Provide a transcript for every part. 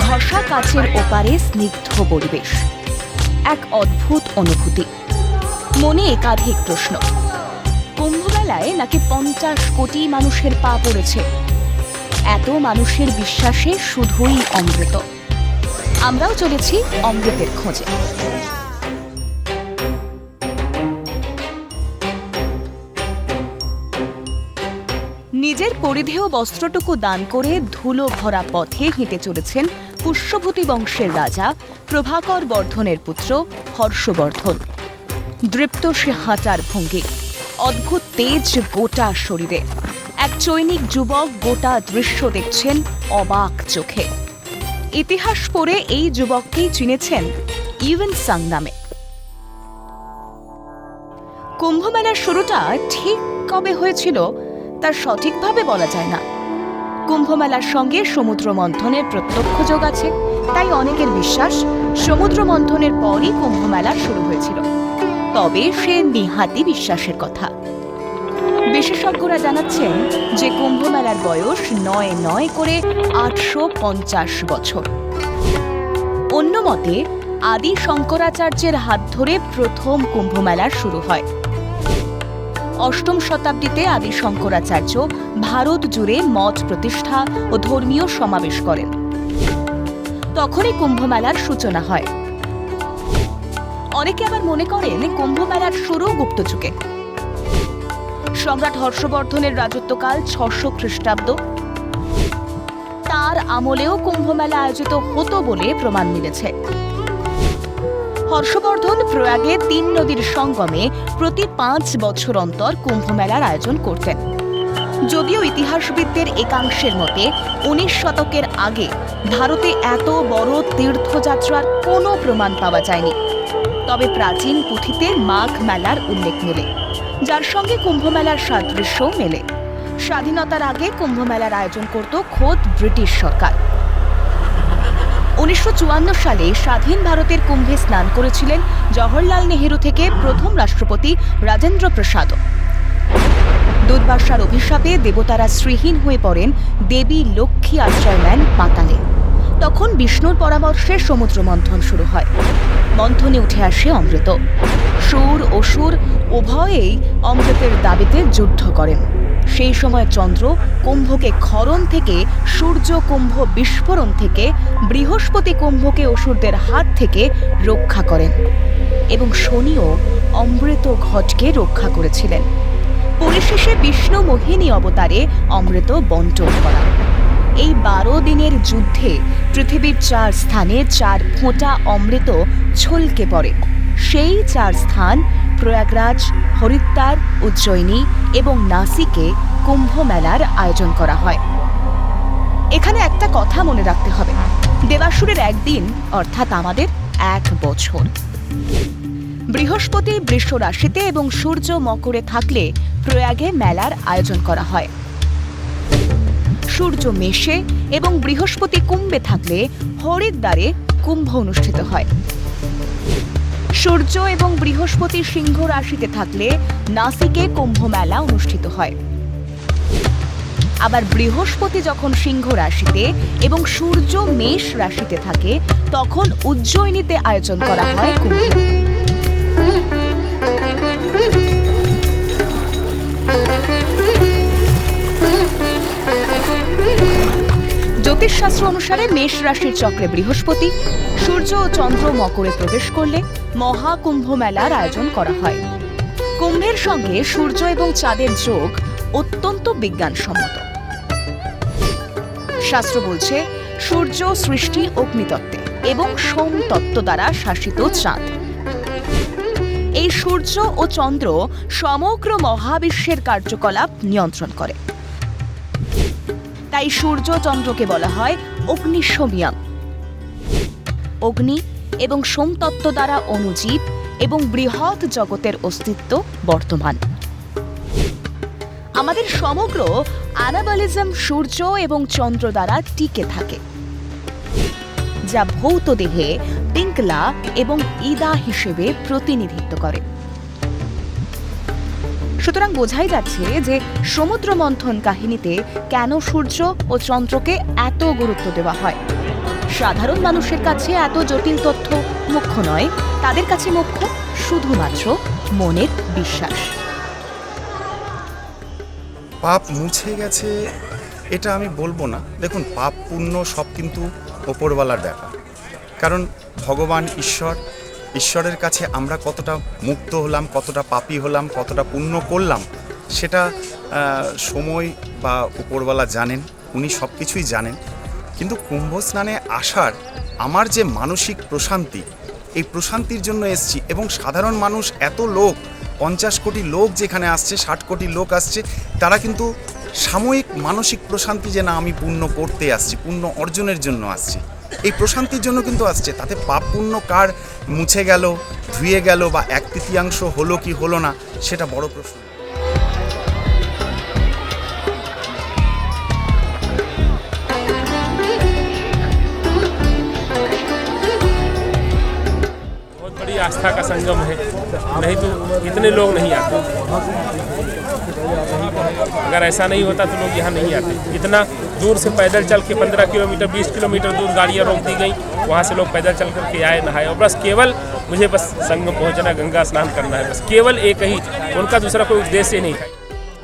ঘষা কাছের ওপারে স্নিগ্ধ পরিবেশ। এক অদ্ভুত অনুভূতি। মনে একাধিক প্রশ্ন। কুম্ভমেলায় নাকি পঞ্চাশ কোটি মানুষের পা পড়েছে? এত মানুষের বিশ্বাসে শুধুই অমৃত। আমরাও চলেছি অমৃতের খোঁজে। নিজের পরিধেয় বস্ত্রটুকু দান করে ধুলো ভরা পথে হেঁটে চলেছেন পুষ্যভূতি বংশের রাজা, প্রভাকর বর্ধনের পুত্র, হর্ষবর্ধন। দৃপ্ত সে হাঁটার ভঙ্গি, অদ্ভুত তেজ গোটা শরীরে। এক চৈনিক যুবক গোটা দৃশ্য দেখছেন অবাক চোখে। ইতিহাস পড়ে এই যুবককেই চিনেছেন ইভেন সাং নামে। কুম্ভমেলার শুরুটা ঠিক কবে হয়েছিল তা সঠিকভাবে বলা যায় না। কুম্ভমেলার সঙ্গে সমুদ্র মন্থনের প্রত্যক্ষ যোগ আছে। তাই অনেকের বিশ্বাস, সমুদ্র মন্থনের পরই কুম্ভমেলা শুরু হয়েছিল। তবে সে নিহাতি বিশ্বাসের কথা। বিশেষজ্ঞরা জানাচ্ছেন যে কুম্ভমেলার বয়স নয় নয় করে আটশো পঞ্চাশ বছর। অন্য মতে, আদি শঙ্করাচার্যের হাত ধরে প্রথম কুম্ভমেলা শুরু হয়। অষ্টম শতাব্দীতে আদি শঙ্করাচার্য ভারত জুড়ে মঠ প্রতিষ্ঠা ও ধর্মীয় সমাবেশ করেন। তখনই কুম্ভমেলার সূচনা হয়। অনেকে আবার মনে করেন কুম্ভমেলার শুরু গুপ্তযুগে সম্রাট হর্ষবর্ধনের রাজত্বকাল ছশো খ্রিস্টাব্দ। তার আমলেও কুম্ভমেলা আয়োজিত হতো বলে প্রমাণ মিলেছে। হর্ষবর্ধন প্রয়াগে তিন নদীর সঙ্গমে প্রতি পাঁচ বছর অন্তর কুম্ভমেলার আয়োজন করতেন। যদিও ইতিহাসবিদদের একাংশের মতে, উনিশ শতকের আগে ভারতে এত বড় তীর্থযাত্রার কোনো প্রমাণ পাওয়া যায়নি। তবে প্রাচীন পুঁথিতে মাঘ মেলার উল্লেখ মেলে, যার সঙ্গে কুম্ভমেলার সাদৃশ্যও মেলে। স্বাধীনতার আগে কুম্ভমেলার আয়োজন করত খোদ ব্রিটিশ সরকার। উনিশশো চুয়ান্ন সালে স্বাধীন ভারতের কুম্ভে স্নান করেছিলেন জওহরলাল নেহেরু থেকে প্রথম রাষ্ট্রপতি রাজেন্দ্র প্রসাদও। দুর্বাসার অভিশাপে দেবতারা শ্রীহীন হয়ে পড়েন দেবী লক্ষ্মী আশ্রয় নেন পাতালে। তখন বিষ্ণুর পরামর্শে সমুদ্র মন্থন শুরু হয়। মন্থনে উঠে আসে অমৃত। সুর, অসুর উভয়েই অমৃতের দাবিতে যুদ্ধ করেন। সেই সময় চন্দ্র কুম্ভকে ক্ষরণ থেকে, সূর্য কুম্ভ বিস্ফোরণ থেকে, বৃহস্পতি কুম্ভকে অসুরদের হাত থেকে রক্ষা করেন এবং শনিও অমৃত ঘটকে রক্ষা করেছিলেন। পরিশেষে বিষ্ণু মোহিনী অবতারে অমৃত বন্টন করা। এই বারো দিনের যুদ্ধে পৃথিবীর চার স্থানে চার ফোঁটা অমৃত ছলকে পড়ে। সেই চার স্থান প্রয়াগরাজ, হরিদ্বার, উজ্জয়িনী এবং নাসিকে কুম্ভ মেলার আয়োজন করা হয়। এখানে একটা কথা মনে রাখতে হবে। দেবাসুরের একদিন, অর্থাৎ আমাদের এক বছর। বৃহস্পতি বৃষ রাশিতে এবং সূর্য মকরে থাকলে প্রয়াগে মেলার আয়োজন করা হয়। সূর্য মেষে এবং বৃহস্পতি কুম্ভে থাকলে হরিদ্বারে কুম্ভ অনুষ্ঠিত হয়। সূর্য এবং বৃহস্পতি সিংহ রাশিতে থাকলে নাসিকে কুম্ভ মেলা অনুষ্ঠিত হয়। আবার বৃহস্পতি যখন সিংহ রাশিতে এবং সূর্য মেষ রাশিতে থাকে, তখন উজ্জয়িনীতে আয়োজন করা হয় কুম্ভ। জ্যোতিষশাস্ত্র অনুসারে মেষ রাশির চক্রে বৃহস্পতি, সূর্য ও চন্দ্র মকরে প্রবেশ করলে মহাকুম্ভ মেলার আয়োজন করা হয়। কুম্ভের সঙ্গে সূর্য এবং চাঁদের যোগ অত্যন্ত বিজ্ঞানসম্মত। শাস্ত্র বলছে, সূর্য সৃষ্টি অগ্নিতত্ত্বে এবং সোম তত্ত্ব দ্বারা শাসিত চাঁদ। এই সূর্য ও চন্দ্র সমগ্র মহাবিশ্বের কার্যকলাপ নিয়ন্ত্রণ করে। তাই সূর্য চন্দ্রকে বলা হয় অগ্নিশমিয়াম অগ্নি এবং সোমতত্ত্ব দ্বারা অনুজীব এবং বৃহৎ জগতের অস্তিত্ব বর্তমান। আমাদের সমগ্র অ্যানাবালিজম সূর্য এবং চন্দ্র দ্বারা টিকে থাকে, যা ভৌত দেহে পিঙ্কলা এবং ইদা হিসেবে প্রতিনিধিত্ব করে। সুতরাং বোঝাই যাচ্ছে যে সমুদ্র মন্থন কাহিনীতে কেন সূর্য ও চন্দ্রকে এত গুরুত্ব দেওয়া হয়। সাধারণ মানুষের কাছে এত জটিল তথ্য মুখ্য নয়, তাদের কাছে মুখ্য শুধুমাত্র মনের বিশ্বাস। পাপ মুছে গেছে, এটা আমি বলব না। দেখুন, পাপ পুণ্য সব কিন্তু ওপরওয়ালার ব্যাপার। কারণ ভগবান ঈশ্বর, ঈশ্বরের কাছে আমরা কতটা মুক্ত হলাম, কতটা পাপী হলাম, কতটা পুণ্য করলাম, সেটা সময় বা উপরওয়ালা জানেন, উনি সব কিছুই জানেন। কিন্তু কুম্ভ স্নানে আসার আমার যে মানসিক প্রশান্তি, এই প্রশান্তির জন্য এসছি এবং সাধারণ মানুষ এত লোক পঞ্চাশ কোটি লোক যেখানে আসছে, ষাট কোটি লোক আসছে, তারা কিন্তু সাময়িক মানসিক প্রশান্তি যে না আমি পূর্ণ করতে আসছি, পূর্ণ অর্জনের জন্য আসছি। এই প্রশান্তির জন্য কিন্তু আসছে, তাতে পাপ পূর্ণ কার মুছে গেল, ধুয়ে গেল বা এক তৃতীয়াংশ হলো কি হলো না, সেটা বড় প্রশ্ন। आस्था का संगम है नहीं तो इतने लोग नहीं आते अगर ऐसा नहीं होता तो लोग यहाँ नहीं आते इतना दूर से पैदल चल के पंद्रह किलोमीटर बीस किलोमीटर दूर गाड़ियाँ रोक दी गई वहाँ से लोग पैदल चल करके आए नहाए और बस केवल मुझे बस संगम पहुँचना गंगा स्नान करना है बस केवल एक ही उनका दूसरा कोई उद्देश्य नहीं था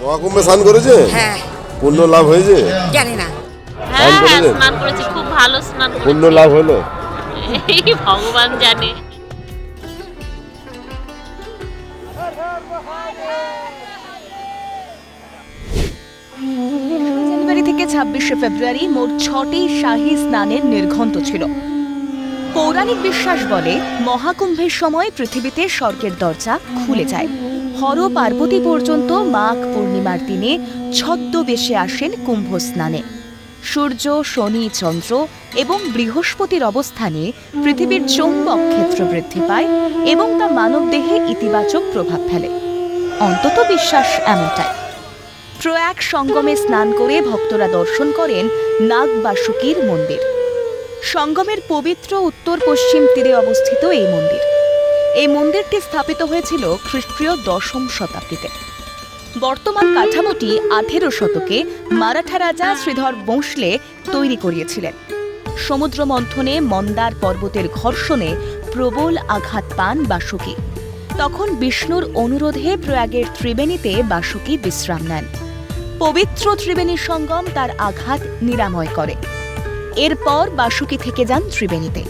মহাকুম্ভে স্নান করেছে হ্যাঁ পুণ্য লাভ হয়েছে জানি না হ্যাঁ হ্যাঁ করেছেন? স্নান করেছি খুব ভালো স্নান পুণ্য করেছি লাভ হলো এই ভগবান জানে জানুয়ারি থেকে ছাব্বিশে ফেব্রুয়ারি মোট ছটি শাহী স্নানের নির্ঘণ্ট ছিল। পৌরাণিক বিশ্বাস বলে, মহাকুম্ভের সময় পৃথিবীতে স্বর্গের দরজা খুলে যায়। হর পার্বতী পর্যন্ত মাঘ পূর্ণিমার দিনে ছদ্মবেশে আসেন কুম্ভ স্নানে সূর্য, শনি, চন্দ্র এবং বৃহস্পতির অবস্থানে পৃথিবীর চৌম্বক ক্ষেত্র বৃদ্ধি পায় এবং তা মানবদেহে ইতিবাচক প্রভাব ফেলে। অন্তত বিশ্বাস এমনটাই। প্রয়াগ সঙ্গমে স্নান করে ভক্তরা দর্শন করেন নাগবাসুকীর মন্দির। সঙ্গমের পবিত্র উত্তর পশ্চিম তীরে অবস্থিত এই মন্দির। এই মন্দিরটি স্থাপিত হয়েছিল খ্রিস্টীয় দশম শতাব্দীতে। বর্তমান কাঠামোটি আঠেরো শতকে মারাঠা রাজা শ্রীধর বংশলে তৈরি করিয়েছিলেন। সমুদ্র মন্থনে মন্দার পর্বতের ঘর্ষণে প্রবল আঘাত পান বাসুকী। তখন বিষ্ণুর অনুরোধে প্রয়াগের ত্রিবেণীতে বাসুকী বিশ্রাম নেন। পবিত্র ত্রিবেণী সঙ্গম তার আঘাত নিরাময় করে। এরপর বাসুকি থেকে যান ত্রিবেণীতে।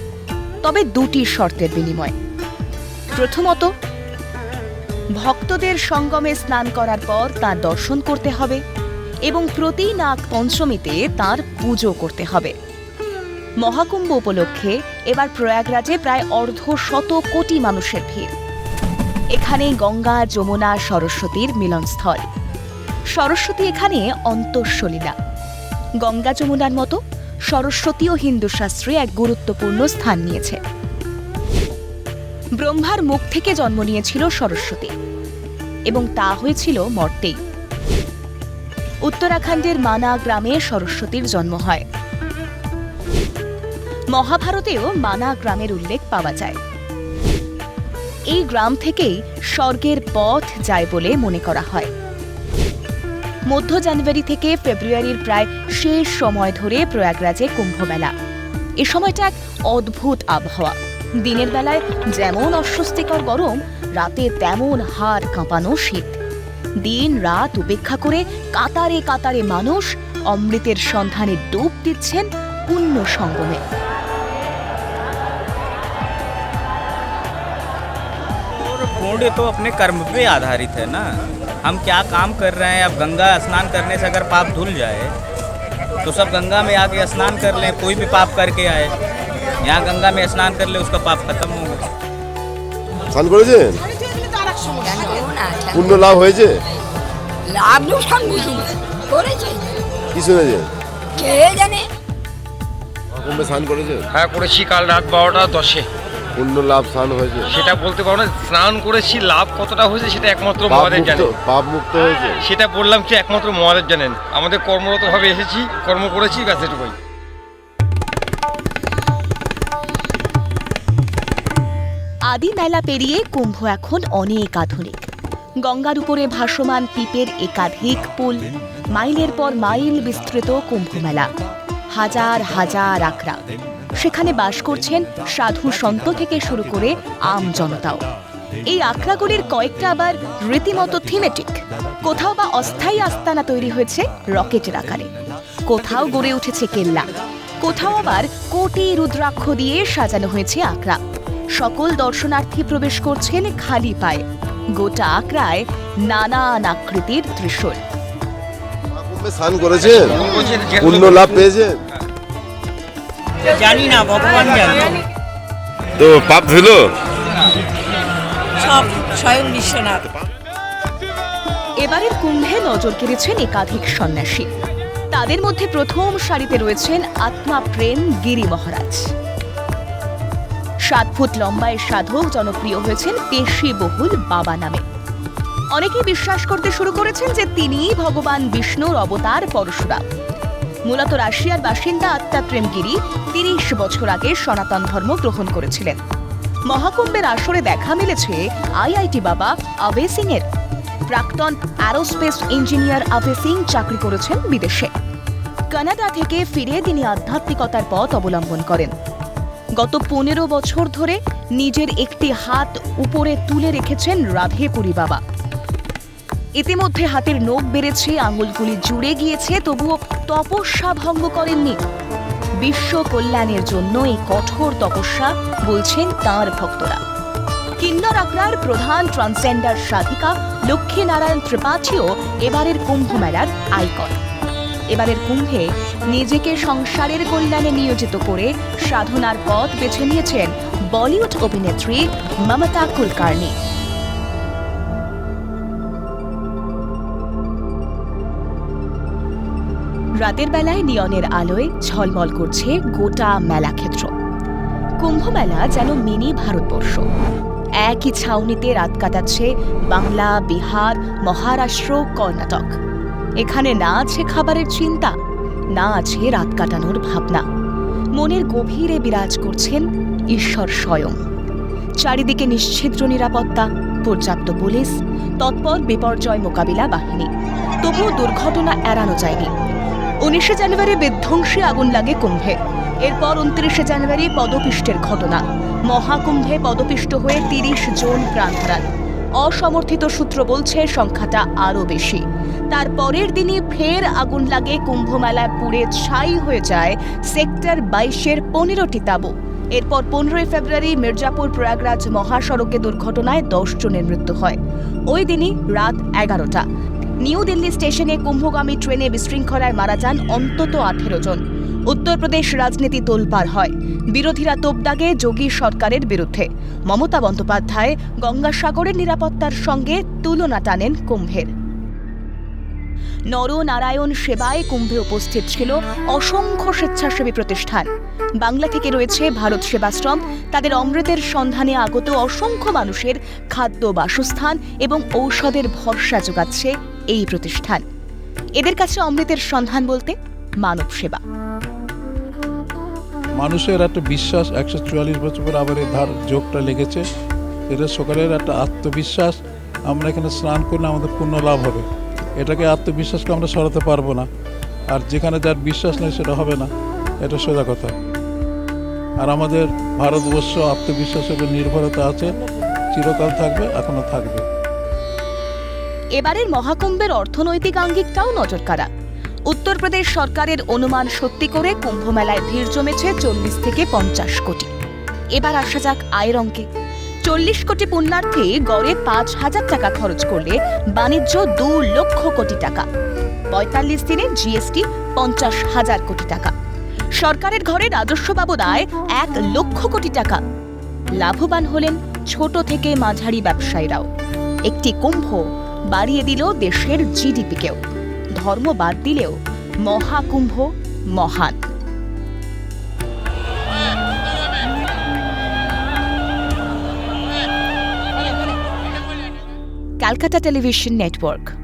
তবে দুটি শর্তের বিনিময়। প্রথমত, ভক্তদের সঙ্গমে স্নান করার পর তার দর্শন করতে হবে এবং প্রতি নাগ পঞ্চমীতে তার পুজো করতে হবে। মহাকুম্ভ উপলক্ষে এবার প্রয়াগরাজে প্রায় অর্ধ শত কোটি মানুষের ভিড়। এখানে গঙ্গা, যমুনা, সরস্বতীর মিলনস্থল। সরস্বতী এখানে অন্তঃসলীলা। গঙ্গা যমুনার মতো সরস্বতীও হিন্দু শাস্ত্রে এক গুরুত্বপূর্ণ স্থান নিয়েছে। ব্রহ্মার মুখ থেকে জন্ম নিয়েছিল সরস্বতী এবং তা হয়েছিল মর্তেই। উত্তরাখণ্ডের মানা গ্রামে সরস্বতীর জন্ম হয়। মহাভারতেও মানা গ্রামের উল্লেখ পাওয়া যায়। এই গ্রাম থেকেই স্বর্গের পথ যায় বলে মনে করা হয়। মধ্য জানুয়ারি থেকে ফেব্রুয়ারির প্রায় শেষ সময় ধরে প্রয়াগরাজে কুম্ভমেলা এ সময়টা এক অদ্ভুত আবহাওয়া দিনের বেলায় যেমন অস্বস্তিকর গরম রাতে তেমন হাড় কাঁপানো শীত দিন রাত উপেক্ষা করে কাতারে কাতারে মানুষ অমৃতের সন্ধানে ডুব দিচ্ছেন পুণ্য সঙ্গমে और पुण्य तो अपने कर्म पे आधारित है ना हम क्या काम कर रहे हैं अब गंगा स्नान करने से अगर पाप धुल जाए तो सब गंगा में आके स्नान कर लें कोई भी पाप करके आए यहाँ गंगा में स्नान कर ले उसका पाप खत्म हो गया স্নান করেছেন জানবো না পুণ্য লাভ হয়েছে লাভ লোকসান বুঝি না করেছে কি শুনেছেন কে জানে মহাকুম্ভে স্নান করেছেন হ্যাঁ করেছি কাল রাত বারোটা দশে পুণ্য লাভ স্নান হয়েছে। সেটা বলতে পারব না স্নান করেছি লাভ কতটা হয়েছে সেটা একমাত্র মহাদেব জানেন। পাপ মুক্ত হয়েছে। সেটা বললাম কি একমাত্র মহাদেব জানেন। আমাদের কর্মরতভাবে এসেছি কর্ম করেছি ব্যাস এটুকুই। আদি মেলা পেরিয়ে কুম্ভ এখন অনেক আধুনিক। গঙ্গার উপরে ভাসমান পিপের একাধিক পুল মাইলের পর মাইল বিস্তৃত কুম্ভমেলা। হাজার হাজার আকরা সেখানে বাস করছেন সাধু সন্ত থেকে শুরু করে আম জনতাও। এই আখড়াগুলির কয়েকটা আবার রীতিমতো থিমেটিক কোথাও বা অস্থায়ী আস্তানা তৈরি হয়েছে রকেটের আকারে। কোথাও গড়ে উঠেছে কেল্লা। কোথাও আবার কোটি রুদ্রাক্ষ দিয়ে সাজানো হয়েছে আখড়া। সকল দর্শনার্থী প্রবেশ করছেন খালি পায়ে। গোটা আখড়ায় নানান আকৃতির ত্রিশূল। স্নান করেছেন পুণ্য লাভ পেয়েছেন জানি না ভগবান জানে। তো পাপ ধুল সব স্বয়ং বিশ্বনাথ। এবারের কুম্ভে নজর কেড়েছেন একাধিক সন্ন্যাসী। তাদের মধ্যে প্রথম সারিতে রয়েছেন আত্মা প্রেম গিরি মহারাজ। সাত ফুট লম্বায় সাধক জনপ্রিয় হয়েছেন পেশি বহুল বাবা নামে। অনেকে বিশ্বাস করতে শুরু করেছেন যে তিনিই ভগবান বিষ্ণুর অবতার পরশুরাম। মূলত রাশিয়ার বাসিন্দা আত্মা প্রেমগিরি তিরিশ বছর আগে সনাতন ধর্ম গ্রহণ করেছিলেন। মহাকুম্ভের আসরে দেখা মিলেছে আইআইটি বাবা অভয় সিং এর প্রাক্তন অ্যারোস্পেস ইঞ্জিনিয়ার অভয় সিং চাকরি করেছেন বিদেশে। কানাডা থেকে ফিরে তিনি আধ্যাত্মিকতার পথ অবলম্বন করেন। গত পনেরো বছর ধরে নিজের একটি হাত উপরে তুলে রেখেছেন রাধেপুরী বাবা। ইতিমধ্যে হাতের নখ বেড়েছে, আঙুলগুলি জুড়ে গিয়েছে, তবুও তপস্যা ভঙ্গ করেননি। বিশ্ব কল্যাণের জন্য এই কঠোর তপস্যা বলছেন তাঁর ভক্তরা। কিন্নর আকরার প্রধান ট্রান্সজেন্ডার সাধিকা, লক্ষ্মীনারায়ণ ত্রিপাঠীও এবারের কুম্ভ মেলার আইকন এবারের কুম্ভে নিজেকে সংসারের কল্যাণে নিয়োজিত করে সাধনার পথ বেছে নিয়েছেন বলিউড অভিনেত্রী মমতা কুলকার্নি। রাতের বেলায় নিয়নের আলোয় ঝলমল করছে গোটা মেলাক্ষেত্র কুম্ভ মেলা যেন মিনি ভারতবর্ষ। একই ছাউনিতে রাত কাটাচ্ছে বাংলা, বিহার, মহারাষ্ট্র, কর্ণাটক। এখানে না আছে খাবারের চিন্তা, না আছে রাত কাটানোর ভাবনা। মনের গভীরে বিরাজ করছেন ঈশ্বর স্বয়ং। চারিদিকে নিশ্ছিদ্র নিরাপত্তা, পর্যাপ্ত পুলিশ, তৎপর বিপর্যয় মোকাবিলা বাহিনী। তবুও দুর্ঘটনা এড়ানো যায়নি। উনিশে জানুয়ারি বিধ্বংসী আগুন লাগে কুম্ভে। এরপর উনত্রিশে জানুয়ারি পদপিষ্টের ঘটনা। মহাকুম্ভে পদপিষ্ট হয়ে তিরিশ জন প্রাণ হারান। অসমর্থিত সূত্র বলছে, সংখ্যাটা আরও বেশি। তার পরের দিনই ফের আগুন লাগে কুম্ভ মেলায় পুড়ে ছাই হয়ে যায় সেক্টর বাইশের পনেরোটি তাঁবু। এরপর পনেরোই ফেব্রুয়ারি মির্জাপুর প্রয়াগরাজ মহাসড়কে দুর্ঘটনায় দশ জনের মৃত্যু হয়। ওই দিনই রাত এগারোটা। নিউ দিল্লি স্টেশনে কুম্ভগামী ট্রেনে বিশৃঙ্খলায় মারা যান অন্তত আঠেরো জন। উত্তরপ্রদেশ রাজনীতি তোলপার হয়। বিরোধীরা তোপদাগে যোগী সরকারের বিরুদ্ধে। মমতা বন্দ্যোপাধ্যায় গঙ্গাসাগরের নিরাপত্তার সঙ্গে তুলনা টানেন কুম্ভের। নরনারায়ণ সেবায় কুম্ভে উপস্থিত ছিল অসংখ্য স্বেচ্ছাসেবী প্রতিষ্ঠান। বাংলা থেকে রয়েছে ভারত সেবাশ্রম। তাদের অমৃতের সন্ধানে আগত অসংখ্য মানুষের খাদ্য বাসস্থান এবং ঔষধের ভরসা যোগাচ্ছে এই প্রতিষ্ঠান। এদের কাছে অমৃতের সন্ধান বলতে মানব সেবা। মানুষের একটা বিশ্বাস, একশো চুয়াল্লিশ বছর পর আবার এই ধার যোগটা লেগেছে। এটা সকালের একটা আত্মবিশ্বাস, আমরা এখানে স্নান করলে আমাদের পুণ্য লাভ হবে। এটাকে আত্মবিশ্বাসকে আমরা সরাতে পারব না। আর যেখানে যার বিশ্বাস নেই সেটা হবে না। এটা সোজা কথা। আর আমাদের ভারতবর্ষ আত্মবিশ্বাসের উপর নির্ভরতা আছে, চিরকাল থাকবে এখনও থাকবে। এবারের মহাকুম্ভের অর্থনৈতিক আঙ্গিকটাও নজরকাড়া। উত্তরপ্রদেশ সরকারের অনুমান সত্যি করে কুম্ভ মেলায় ভিড় জমেছে চল্লিশ থেকে পঞ্চাশ কোটি। এবার আসা যাক আয়ের অঙ্কে। চল্লিশ কোটি পুণ্যার্থী গড়ে পাঁচ হাজার টাকা খরচ করলে বাণিজ্য দু লক্ষ কোটি টাকা। পঁয়তাল্লিশ দিনে জিএসটি পঞ্চাশ হাজার কোটি টাকা। সরকারের ঘরে রাজস্ব বাবদায় এক লক্ষ কোটি টাকা। লাভবান হলেন ছোট থেকে মাঝারি ব্যবসায়ীরাও। একটি কুম্ভ বাড়িয়ে দিল দেশের জিডিপিকেও। ধর্ম বাদ দিলেও মহাকুম্ভ মহান। Calcutta television network.